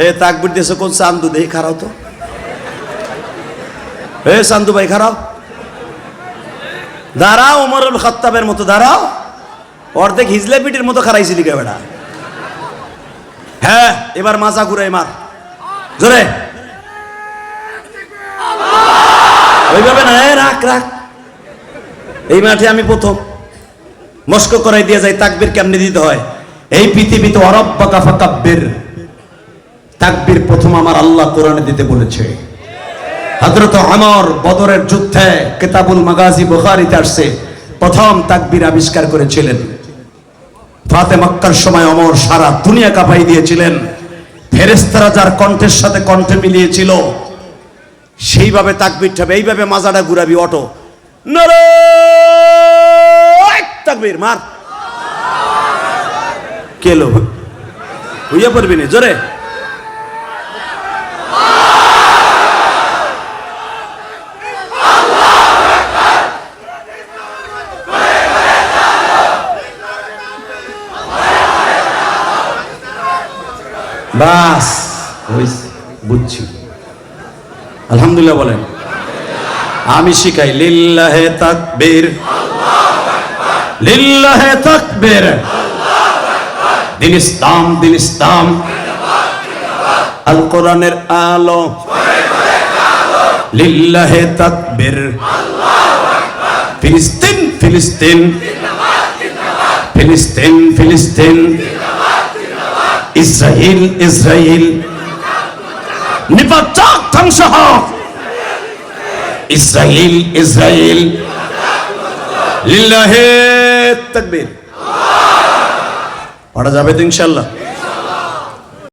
এ তাকবির দেশে কোন চান্দু দেই, খারাও তো। এ, চান্দু ভাই, খারাও। দাঁড়াও ওমরুল খত্তাবের মতো, দাঁড়াও। অর্ধেক হিজলে পিটির মতো খারাইছিলি কে বেড়া। হ্যাঁ এবার মাজা ঘুরাই মার। জোরে। ওইভাবে না রাখ রাখ। এই মাঠে আমি প্রথম। মস্ক করাই দিয়ে যাই, তাকবির কেমনে দিতে হয়? এই পৃথিবীতে অরব্বা কাফা কাব্যের তাকবির প্রথম আমার আল্লাহ কোরআনে দিতে বলেছে। হযরত আমর বদরের যুদ্ধে কেতাবুল মাগাজি বুখারীতে আসছে, প্রথম তাকবীর আবিষ্কার করেছিলেন। ফাতে মক্কার সময় অমর সারা দুনিয়া কাঁপাই দিয়েছিলেন। ফেরেস্তারা যার কণ্ঠের সাথে কণ্ঠে মিলিয়েছিল, সেইভাবে তাকবীর ঠাবে এইভাবে মাজাটা ঘুরাবি, অটো। তাকবীর, মার। কেলো হইয়া পড়বি না? জোরে। বাস হইছে, বুঝছি। আলহামদুলিল্লাহ বলেন। আমি শিখাই লিল্লাহে তাকবীর। লিল্লাহে তাকবীর। দিন ইসলাম দিন ইসলাম। আল কোরআনের আলো। লিল্লাহে তাকবীর। ফিলিস্তিন ফিলিস্তিন। ফিলিস্তিন ফিলিস্তিন। ইসরায়েল ইসরায়েল নিপাচাক ধ্বংস হোক ইসরায়েল ইসরায়েল লিল্লাহে তাকবীর। পড়া যাবে তো ইনশাল্লাহ